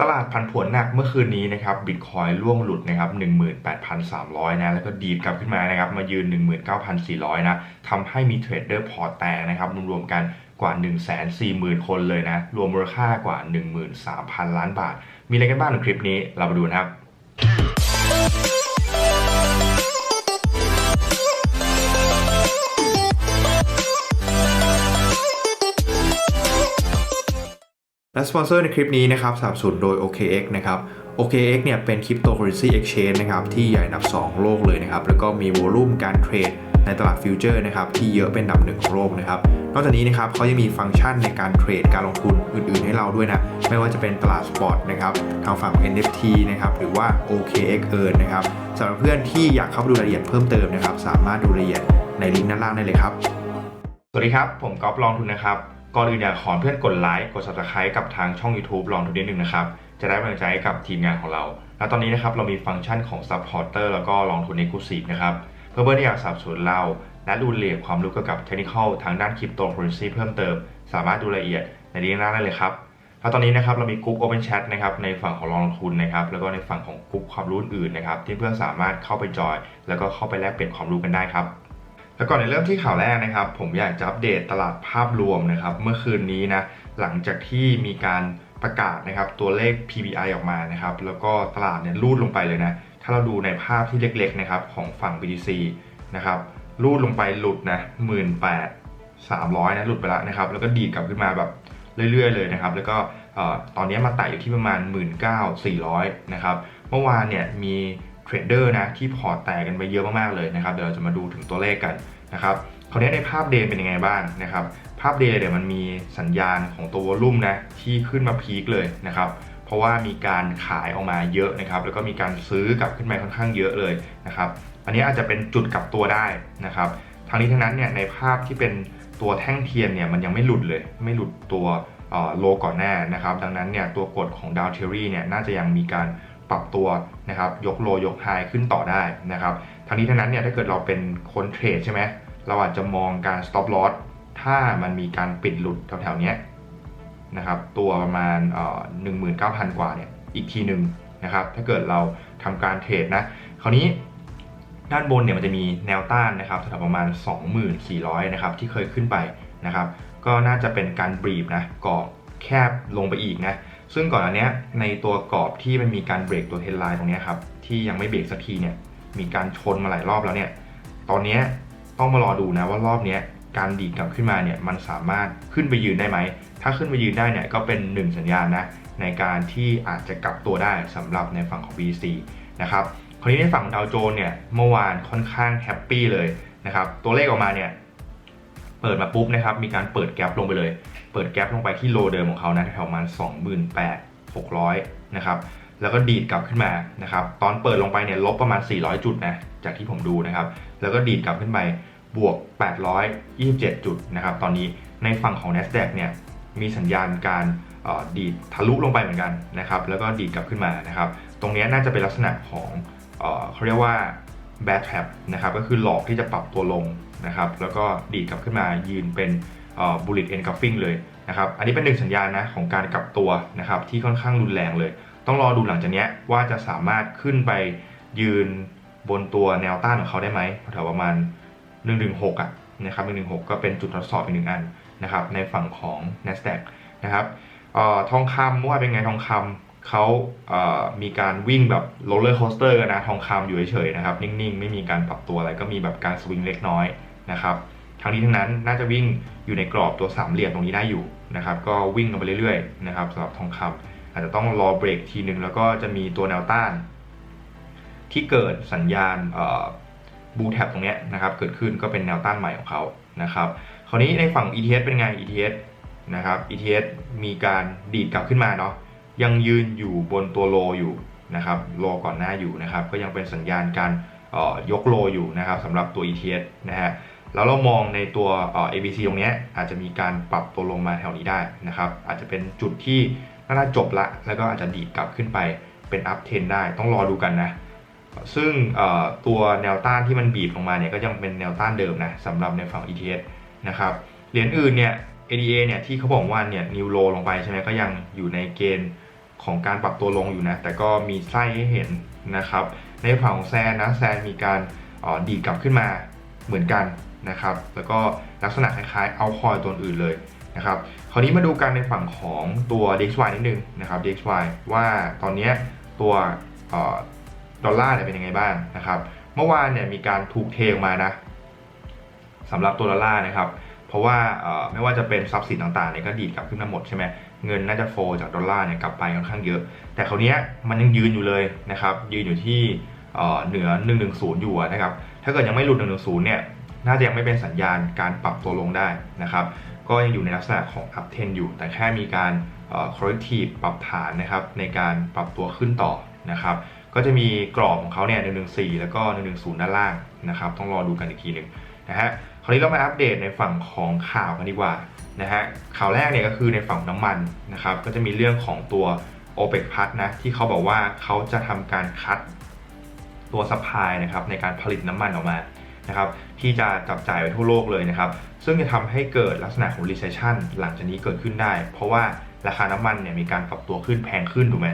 ตลาดพันผวนหนักเมื่อคืนนี้นะครับบิตคอยล่วงหลุดนะครับ18,300 นะ แล้วก็ดีดกลับขึ้นมานะครับ มายืน 19,400 นะทำให้มีเทรดเดอร์พอร์ตแตกนะครับ รวมๆกันกว่า 140,000 คนเลยนะ รวมมูลค่ากว่า 13,000 ล้านบาท มีอะไรกันบ้างในคลิปนี้ เรามาดูนะครับ และสปอนเซอร์ในคลิปนี้นะครับสนับสนุนโดย OKX นะครับ OKX เนี่ยเป็นคริปโตเคอเรนซีเอ็กชแนนนะครับที่ใหญ่อันดับ 2 โลกเลยนะครับ แล้วก็มีวอลุ่มการเทรดในตลาดฟิวเจอร์นะครับที่เยอะเป็นอันดับหนึ่งของโลกนะครับ นอกจากนี้นะครับเขายังมีฟังก์ชันในการเทรดการลงทุนอื่นๆให้เราด้วยนะ ไม่ว่าจะเป็นตลาดสปอร์ตนะครับทางฝั่งของ NFT นะครับหรือว่า OKX Earn นะครับสำหรับเพื่อนที่อยากเข้าไปดูรายละเอียดเพิ่มเติมนะครับสามารถดูรายละเอียดในลิงก์ด้านล่างได้เลยครับ สวัสดีครับ ผมก๊อฟลองทุนนะครับ ก่อนอื่นอยากขอเพื่อนกดไลค์กด subscribe กับทางช่อง YouTube ลองทุนนิดนึงนะครับ จะได้กำลังใจให้กับทีมงานของเรา และตอนนี้นะครับเรามีฟังก์ชันของ supporter แล้วก็ลองทุน exclusive นะครับเพื่อเพื่อนที่อยากสนับสนุนเรา และดูละเอียความรู้เกี่ยวกับเทคนิคทางด้านคริปโตเคอเรนซีเพิ่มเติม สามารถดูรายละเอียดในลิงก์ด้านล่างได้เลยครับแล้วตอนนี้นะครับเรามีกลุ่ม Open Chat นะครับในฝั่งของลองทุนนะครับแล้วก็ในฝั่งของกลุ่มความรู้อื่นนะครับที่เพื่อนสามารถเข้าไปจอย แล้วก็เข้าไปแลกเปลี่ยนความรู้กันได้ครับ แล้วก่อนในเริ่มที่ข่าวแรกนะครับ ผมอยากจะอัปเดตตลาดภาพรวมนะครับ เมื่อคืนนี้นะหลังจากที่มีการประกาศนะครับตัวเลข PPI ออกมานะครับ แล้วก็ตลาดเนี่ยรูดลงไปเลยนะ ถ้าเราดูในภาพที่เล็กๆนะครับของฝั่ง BTC นะครับรูดลงไปหลุดนะหมื่นแปดสามร้อยนะหลุดไปแล้วนะครับ แล้วก็ดีดกลับขึ้นมาแบบเรื่อยๆ เลยนะครับ แล้วก็ตอนนี้มาแตะอยู่ที่ประมาณ 19,400 นะครับ เมื่อวานเนี่ยมี เทรดเดอร์นะที่พอร์ตแตกกันไปเยอะมากๆเลยนะครับเดี๋ยวเราจะมาดูถึงตัวเลขกันนะครับคราวนี้ในภาพเดย์เป็นยังไงบ้างนะครับภาพเดย์เนี่ยมันมีสัญญาณของตัววอลุ่มนะที่ขึ้นมาพีคเลยนะครับเพราะว่ามีการขายออกมาเยอะนะครับแล้วก็มีการซื้อกลับขึ้นมาค่อนข้างเยอะเลยนะครับอันนี้อาจจะเป็นจุดกลับตัวได้นะครับทางนี้ทั้งนั้นเนี่ยในภาพที่เป็นตัวแท่งเทียนเนี่ยมันยังไม่หลุดเลย ไม่หลุดตัวโลก่อนหน้านะครับดังนั้นเนี่ยตัวกฎของดาวเทอรี่เนี่ยน่าจะยังมีการ ปรับตัวนะครับยกโลยกไฮขึ้นต่อได้นะครับทางนี้ทั้งนั้นเนี่ยถ้าเกิดเราเป็นคนเทรดใช่ไหมเราอาจจะมองการ stop loss ถ้ามันมีการปิดหลุดแถวๆนี้นะครับตัวประมาณหนึ่งหมื่นเก้าพันกว่าเนี่ยอีกทีหนึ่งนะครับถ้าเกิดเราทำการเทรดนะคราวนี้ด้านบนเนี่ยมันจะมีแนวต้านนะครับแถวประมาณ 2400นะครับที่เคยขึ้นไปนะครับก็น่าจะเป็นการบรีฟนะกรอแคบลงไปอีกนะ ซึ่งก่อนอันเนี้ยในตัวกรอบที่มันมีการเบรกตัวเทนไลน์ตรงเนี้ยครับที่ยังไม่เบรกสักทีเนี่ยมีการชนมาหลายรอบแล้วเนี่ยตอนเนี้ยต้องมารอดูนะว่ารอบเนี้ยการดีดกลับขึ้นมาเนี่ยมันสามารถขึ้นไปยืนได้ไหม ถ้าขึ้นไปยืนได้เนี่ยก็เป็นหนึ่งสัญญาณนะในการที่อาจจะกลับตัวได้สำหรับในฝั่งของ BC นะครับคราวนี้ในฝั่งดาวโจนเนี่ยเมื่อวานค่อนข้างแฮปปี้เลยนะครับตัวเลขออกมาเนี่ย เปิดมาปุ๊บนะครับ มีการเปิดแกลบลงไปเลย เปิดแกลบลงไปที่โลเดิมของเขานะแถวประมาณ28,600 นะครับ แล้วก็ดีดกลับขึ้นมานะครับ ตอนเปิดลงไปเนี่ยลบประมาณ 400 จุดนะ จากที่ผมดูนะครับ แล้วก็ดีดกลับขึ้นไปบวก 827 จุดนะครับ ตอนนี้ในฝั่งของ NASDAQ เนี่ย มีสัญญาณการดีดทะลุลงไปเหมือนกันนะครับ แล้วก็ดีดกลับขึ้นมานะครับ ตรงนี้น่าจะเป็นลักษณะของเอเขาเรียกว่า bad trap นะครับ ก็คือหลอกที่จะปรับตัวลง นะครับแล้วก็ดีดกลับขึ้นมายืนเป็น bullet engulfing เลยนะครับอันนี้เป็นหนึ่งสัญญาณนะของการกลับตัวนะครับที่ค่อนข้างรุนแรงเลย ต้องรอดูหลังจากนี้ว่าจะสามารถขึ้นไปยืนบนตัวแนวต้านของเขาได้ไหมแถวประมาณ 116อะนะครับ116 ก็เป็นจุดทดสอบอีกหนึ่งอันนะครับในฝั่งของ NASDAQ นะครับออทองคำเมื่อวานเป็นไงทองคำ เขามีการวิ่งแบบโรลเลอร์โคสเตอร์กันนะทองคำอยู่เฉยๆนะครับ นิ่งๆ ไม่มีการปรับตัวอะไรก็มีแบบการสวิงเล็กน้อยนะครับทั้งนี้ทั้งนั้นน่าจะวิ่งอยู่ในกรอบตัวสามเหลี่ยมตรงนี้ได้อยู่นะครับก็วิ่งลงไปเรื่อยๆนะครับสำหรับทองคำอาจจะต้องรอเบรกทีหนึ่งแล้วก็จะมีตัวแนวต้าน ที่เกิดสัญญาณบูแท็บตรงนี้นะครับเกิดขึ้นก็เป็นแนวต้านใหม่ของเขานะครับคราวนี้ในฝั่ง ETS เป็นไง ETS นะครับ ETS มีการดีดกลับขึ้นมาเนาะ ยังยืนอยู่บนตัวโลอยู่นะครับโลก่อนหน้าอยู่นะครับ ก็ยังเป็นสัญญาณการยกโลอยู่นะครับสำหรับตัว ETS นะฮะแล้วเรามองในตัว ABC ตรงนี้อาจจะมีการปรับตัวลงมาแถวนี้ได้นะครับ อาจจะเป็นจุดที่น่าจบละ แล้วก็อาจจะดีดกลับขึ้นไปเป็นอัพเทนได้ต้องรอดูกันนะ ซึ่งตัวแนวต้านที่มันบีบลงมาเนี่ยก็ยังเป็นแนวต้านเดิมนะสำหรับในฝั่ง ETS นะครับเหรียญอื่นเนี่ย ADA เนี่ยที่เขาบอกว่าเนี่ยนิวโลลงไปใช่ไหมก็ยังอยู่ในเกณฑ์ ของการปรับตัวลงอยู่นะ แต่ก็มีไส้ให้เห็นนะครับ ในฝั่งของแซนนะแซนมีการออดีดกลับขึ้นมาเหมือนกันนะครับ แล้วก็ลักษณะคล้ายๆเอาคอยตัวอื่นเลยนะครับ คราวนี้มาดูกันในฝั่งของตัว DXY นิดนึงนะครับ DXY ว่าตอนนี้ตัวออดอลลาร์เนี่ยเป็นยังไงบ้างนะครับ เมื่อวานเนี่ยมีการถูกเทออกมานะสำหรับตัวดอลลาร์นะครับ เพราะว่าไม่ว่าจะเป็นทรัพย์สินต่างๆเนี่ยก็ดีดกลับขึ้นมาหมดใช่ไหม เงินน่าจะโฟลจากดอลลาร์เนี่ยกลับไปค่อนข้างเยอะ แต่คราวเนี้ยมันยังยืนอยู่เลยนะครับยืนอยู่ที่เอ่อเหนือ 110 อยู่นะครับถ้าเกิดยังไม่หลุด 110 เนี่ยน่าจะยังไม่เป็นสัญญาณการปรับตัวลงได้นะครับก็ยังอยู่ในลักษณะของ up trend อยู่ แต่แค่มีการเอ่อ corrective ปรับฐานนะครับในการปรับตัวขึ้นต่อนะครับก็จะมีกรอบของเขาเนี่ย 114 แล้วก็ 110 ด้านล่างนะครับต้องรอดูกันอีกทีหนึ่งนะฮะคราวนี้เรามาอัปเดตในฝั่งของข่าวกันดีกว่า นะฮะข่าวแรกเนี่ยก็คือในฝั่งน้ำมันนะครับก็จะมีเรื่องของตัว OPEC Plus นะที่เขาบอกว่าเขาจะทำการคัดตัวซัพพลายนะครับในการผลิตน้ำมันออกมานะครับที่จะจับจ่ายไปทั่วโลกเลยนะครับ ซึ่งจะทำให้เกิดลักษณะของ recession หลังจากนี้เกิดขึ้นได้ เพราะว่าราคาน้ำมันเนี่ยมีการปรับตัวขึ้นแพงขึ้นถูกไหม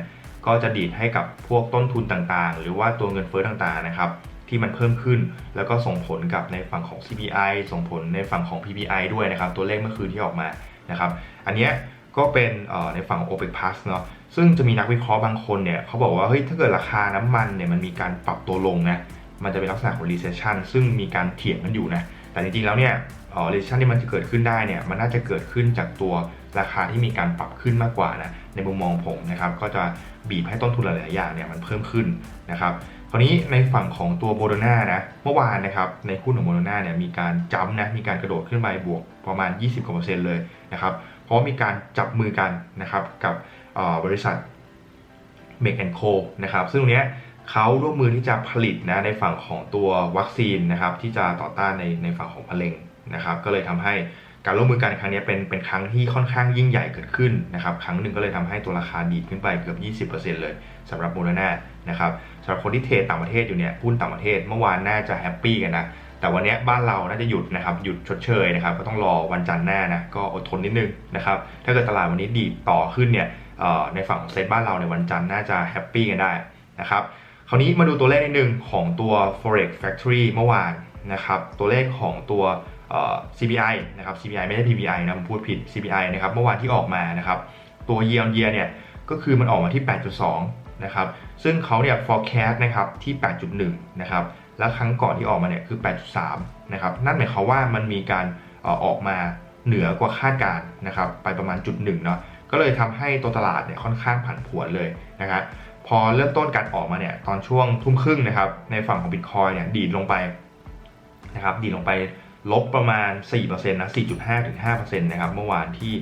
ก็จะดีดให้กับพวกต้นทุนต่างๆ หรือว่าตัวเงินเฟ้อต่างๆนะครับ ที่มันเพิ่มขึ้น แล้วก็ส่งผลกับในฝั่งของ CPI ส่งผลในฝั่งของ PPI ด้วยนะครับ ตัวเลขเมื่อคืนที่ออกมานะครับอันนี้ก็เป็นในฝั่งของ OPEC Plus เนาะซึ่งจะมีนักวิเคราะห์บางคนเนี่ยเขาบอกว่าเฮ้ยถ้าเกิดราคาน้ำมันเนี่ยมันมีการปรับตัวลงนะมันจะเป็นลักษณะของ recession ซึ่งมีการเถียงกันอยู่นะแต่จริงๆแล้วเนี่ยเอ่อ recession ที่มันจะเกิดขึ้นได้เนี่ยมันน่าจะเกิดขึ้นจากตัวราคาที่มีการปรับขึ้นมากกว่านะในมุมมองผมนะครับก็จะบีบให้ต้นทุนหลายๆอย่างเนี่ยมันเพิ่มขึ้นนะครับ คราวนี้ในฝั่งของตัวโมเดนานะเมื่อวานนะครับในหุ้นของโมเดนาเนี่ยมีการจัมป์นะมีการกระโดดขึ้นไปบวกประมาณ 20กว่าเปอร์เซ็นต์เลยนะครับเพราะมีการจับมือกันนะครับกับบริษัท Make and Co นะครับซึ่งตรงนี้เขาร่วมมือที่จะผลิตนะในฝั่งของตัววัคซีนนะครับที่จะต่อต้านในในฝั่งของมะเร็งนะครับก็เลยทำให้ การร่วมมือกันครั้งนี้เป็นเป็นครั้งที่ค่อนข้างยิ่งใหญ่เกิดขึ้นนะครับครั้งหนึ่งก็เลยทำให้ตัวราคาดีดขึ้นไปเกือบ 20%เลยสำหรับโมเดอร์นานะครับสำหรับคนที่เทรดต่างประเทศอยู่เนี่ยหุ้นต่างประเทศเมื่อวานน่าจะแฮปปี้กันนะแต่วันนี้บ้านเราน่าจะหยุดนะครับหยุดชดเชยนะครับก็ต้องรอวันจันทร์หน้านะก็อดทนนิดนึงนะครับถ้าเกิดตลาดวันนี้ดีดต่อขึ้นเนี่ยในฝั่งเซ็ตบ้านเราในวันจันทร์น่าจะแฮปปี้กันได้นะครับคราวนี้มาดูตัวเลขนิดนึงของตัว forex factory เมื่อวานนะครับตัวเลขของตัว CPI นะครับ CPI ไม่ใช่ PPI นะผมพูดผิด CPI นะครับเมื่อวานที่ออกมานะครับตัว year on year เนี่ยก็คือมันออกมาที่ 8.2 นะครับ ซึ่งเขาเนี่ย forecast นะครับที่ 8.1 นะครับ แล้วครั้งก่อนที่ออกมาเนี่ยคือ 8.3 นะครับ นั่นหมายความว่ามันมีการออกมาเหนือกว่าคาดการณ์นะครับ ไปประมาณจุดหนึ่งเนาะ ก็เลยทำให้ตัวตลาดเนี่ยค่อนข้างผันผวนเลยนะครับ พอเริ่มต้นการออกมาเนี่ยตอนช่วงทุ่มครึ่งนะครับ ในฝั่งของ Bitcoin เนี่ยดีดลงไปนะครับ ดีดลงไป ลบประมาณ 4%นะ 4.5ถึง5%นะครับเมื่อวานที่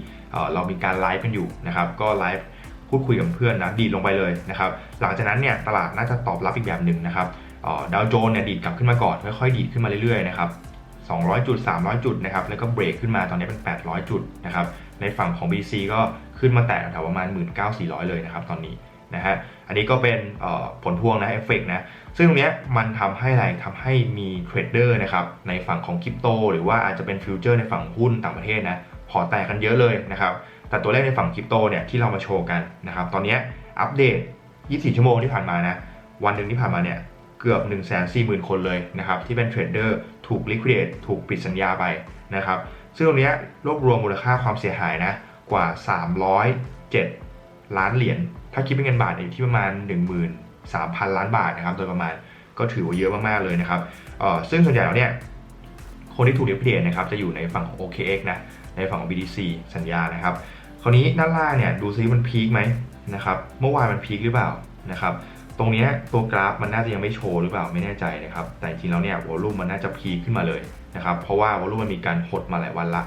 เรามีการไลฟ์กันอยู่นะครับ ก็ไลฟ์พูดคุยกับเพื่อนนะดีดลงไปเลยนะครับ หลังจากนั้นเนี่ยตลาดน่าจะตอบรับอีกแบบหนึ่งนะครับดาวโจนส์เนี่ยดีดกลับขึ้นมาก่อน ค่อยๆดีดขึ้นมาเรื่อยๆนะครับ200 จุด 300 จุดนะครับแล้วก็เบรกขึ้นมาตอนนี้เป็น 800 จุดนะครับในฝั่งของ BC ก็ขึ้นมาแตะแถวประมาณ 19,400 เลยนะครับตอนนี้ นะฮะ อันนี้ก็เป็นผลพวงนะเอฟเฟกนะ ซึ่งตรงเนี้ยมันทำให้อะไรทำให้มีเทรดเดอร์นะครับในฝั่งของคริปโต หรือว่าอาจจะเป็นฟิวเจอร์ในฝั่งหุ้นต่างประเทศนะพอแตกกันเยอะเลยนะครับ แต่ตัวเลขในฝั่งคริปโตเนี่ยที่เรามาโชว์กันนะครับ ตอนนี้อัปเดต 24 ชั่วโมงที่ผ่านมานะ วันหนึ่งที่ผ่านมาเนี่ยเกือบ 1 4 0 0 0 0 คนเลยนะครับที่เป็นเทรดเดอร์ถูก liquidate ถูกปิดสัญญาไปนะครับ ซึ่งตรงนี้รวบรวมมูลค่าความเสียหายนะกว่า 307 ล้านเหรียญ ถ้าคิดเป็นเงินบาทอยู่ที่ประมาณ 13,000 ล้านบาทนะครับ โดยประมาณก็ถือว่าเยอะมากๆเลยนะครับเออซึ่งส่วนใหญ่แล้วเนี่ยคนที่ถูก liquidate นะครับจะอยู่ในฝั่งของ OKX นะ ในฝั่งของ BTC สัญญานะครับ คราวนี้ด้านล่างเนี่ยดูซิมันพีคไหมนะครับ เมื่อวานมันพีคหรือเปล่านะครับ ตรงนี้ตัวกราฟมันน่าจะยังไม่โชว์หรือเปล่าไม่แน่ใจนะครับ แต่จริงแล้วเนี่ยวอลุ่มมันน่าจะพีคขึ้นมาเลยนะครับ เพราะว่าวอลุ่มมันมีการหดมาหลายวันละ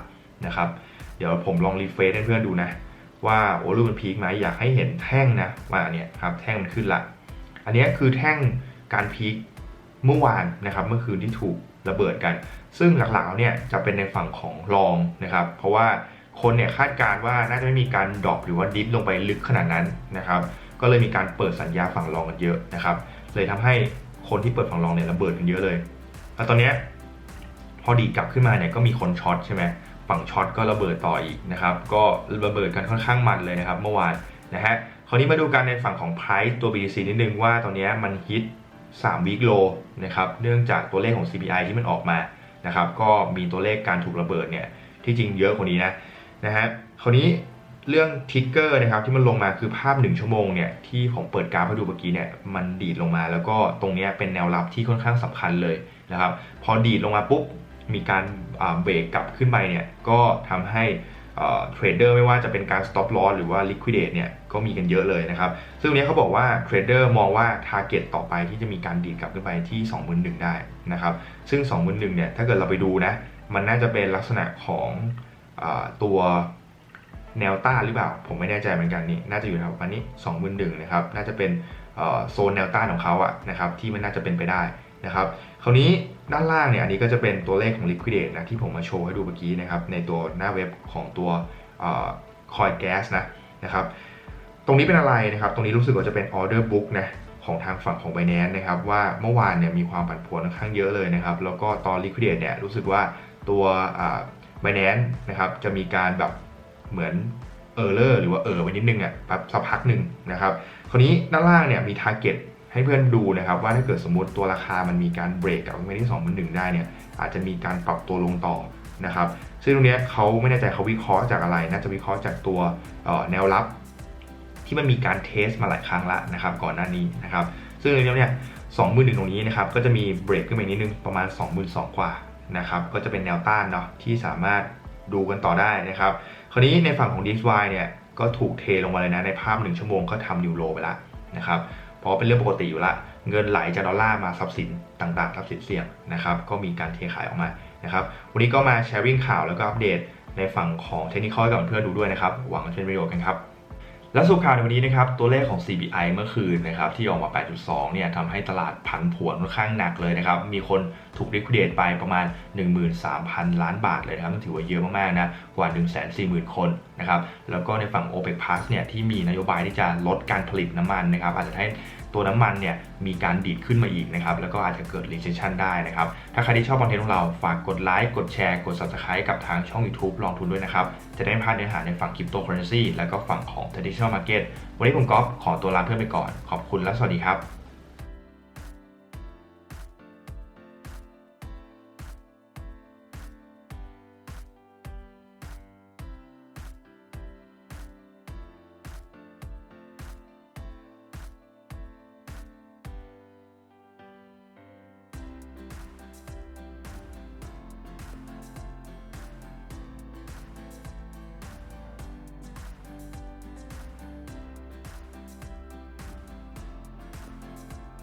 นะครับ เดี๋ยวผมลองรีเฟรชให้เพื่อนดูนะ ว่าวอลุ่มมันพีคไหมอยากให้เห็นแท่งนะว่าเนี่ยครับแท่งมันขึ้นละอันนี้คือแท่งการพีคเมื่อวานนะครับเมื่อคืนที่ถูกระเบิดกัน ซึ่งหลักๆเนี่ยจะเป็นในฝั่งของรองนะครับ เพราะว่าคนเนี่ยคาดการณ์ว่าน่าจะไม่มีการดรอปหรือว่าดิฟลงไปลึกขนาดนั้นนะครับ ก็เลยมีการเปิดสัญญาฝั่งรองกันเยอะนะครับ เลยทำให้คนที่เปิดฝั่งรองเนี่ยระเบิดกันเยอะเลยแล้วตอนเนี้ยพอดีกลับขึ้นมาเนี่ยก็มีคนช็อตใช่ไหม ฝั่งช็อตก็ระเบิดต่ออีกนะครับ ก็ระเบิดกันค่อนข้างมันเลยนะครับ เมื่อวานนะฮะคราวนี้มาดูกันในฝั่งของ price ตัว BTC นิดนึงว่าตอนนี้มันฮิต3 week low นะครับ เนื่องจากตัวเลขของ CPI ที่มันออกมานะครับ ก็มีตัวเลขการถูกระเบิดเนี่ย ที่จริงเยอะกว่านี้นะนะฮะคราวนี้เรื่องทิกเกอร์นะครับที่มันลงมาคือภาพ 1 ชั่วโมงเนี่ยที่ผมเปิดกราฟให้ดูเมื่อกี้เนี่ยมันดีดลงมา แล้วก็ตรงเนี้ยเป็นแนวรับที่ค่อนข้างสำคัญเลยนะครับ พอดีดลงมาปุ๊บ มีการเบรกกลับขึ้นไปเนี่ยก็ทำให้เทรดเดอร์ไม่ว่าจะเป็นการ stop loss หรือว่า liquidate เนี่ยก็มีกันเยอะเลยนะครับ ซึ่งตรงนี้เขาบอกว่าเทรดเดอร์มองว่า target ต่อไปที่จะมีการดีดกลับขึ้นไปที่ 21,000 ได้นะครับ ซึ่ง 21,000 เนี่ยถ้าเกิดเราไปดูนะ มันน่าจะเป็นลักษณะของอตัวแนวต้านหรือเปล่า ผมไม่แน่ใจเหมือนกันนี่น่าจะอยู่แถวประมาณนี้ 21,000 นะครับ น่าจะเป็นโซนแนวต้านของเขาอะนะครับที่มันน่าจะเป็นไปได้ นะครับคราวนี้ด้านล่างเนี่ยอันนี้ก็จะเป็นตัวเลขของ liquidate นะที่ผมมาโชว์ให้ดูเมื่อกี้นะครับในตัวหน้าเว็บของตัวคอยแก๊สนะนะครับตรงนี้เป็นอะไรนะครับตรงนี้รู้สึกว่าจะเป็น order book นะของทางฝั่งของ Binance นะครับว่าเมื่อวานเนี่ยมีความผันผวนค่อนข้างเยอะเลยนะครับแล้วก็ตอน liquidate เนี่ยรู้สึกว่าตัว Binance นะครับจะมีการแบบเหมือนเออร์เลอร์หรือว่าเออไปนิดนึงอะแป๊บสักพักหนึ่งนะครับคราวนี้ด้านล่างเนี่ยมี target ให้เพื่อนดูนะครับว่าถ้าเกิดสมมติตัวราคามันมีการเบรกกับไปที่2 1 0 0ได้เนี่ยอาจจะมีการปรับตัวลงต่อนะครับซึ่งตรงนี้เขาไม่แน่ใจเขาวิเคราะห์จากอะไร น่าจะวิเคราะห์จากตัวแนวรับ ที่มันมีการเทสมาหลายครั้งละนะครับก่อนหน้านี้นะครับซึ่งในนี้เนี่ยสองหมื่นหนึ่งตรงนี้นะครับก็จะมีเบรกขึ้นมานิดนึงประมาณ 2 2 0 0 0กว่านะครับก็จะเป็นแนวต้านเนาะที่สามารถดูกันต่อได้นะครับคราวนี้ในฝั่งของ DXY เนี่ยก็ถูกเทลงมาเลยนะในภาพ 1 ชั่วโมงก็ทำนิวโรไปแล้วนะครับ เพราะเป็นเรื่องปกติอยู่ละเงินไหลจากดอลลาร์มาทรัพย์สินต่างๆทรัพย์สินเสี่ยงนะครับก็มีการเทขายออกมานะครับวันนี้ก็มาแชร์วิ่งข่าวแล้วก็อัปเดตในฝั่งของเทคนิคให้กับเพื่อนดูด้วยนะครับหวังว่าจะเป็นประโยชน์กันครับและสุดข่าวในวันนี้นะครับตัวเลขของ CPI เมื่อคืนนะครับที่ออกมา 8.2 เนี่ยทำให้ตลาดผันผวนค่อนข้างหนักเลยนะครับ มีคนถูก liquidate ไปประมาณ 13,000 ล้านบาทเลยนะครับถือว่าเยอะมากๆนะกว่า 140,000 คนนะครับแล้วก็ในฝั่ง OPEC Plus เนี่ยที่มีนโยบายที่จะลดการผลิตน้ำมันนะครับอาจจะให้ตัวน้ำมันเนี่ยมีการดีดขึ้นมาอีกนะครับแล้วก็อาจจะเกิด recession ได้นะครับ ถ้าใครที่ชอบคอนเทนต์ของเราฝากกดไลค์กดแชร์กด subscribe กับทางช่อง YouTube ลองทุนด้วยนะครับ จะได้ไม่พลาดเนื้อหาในฝั่ง cryptocurrency แล้วก็ฝั่งของ traditional market วันนี้ผมก๊อฟขอตัวลาเพื่อนไปก่อน ขอบคุณและสวัสดีครับ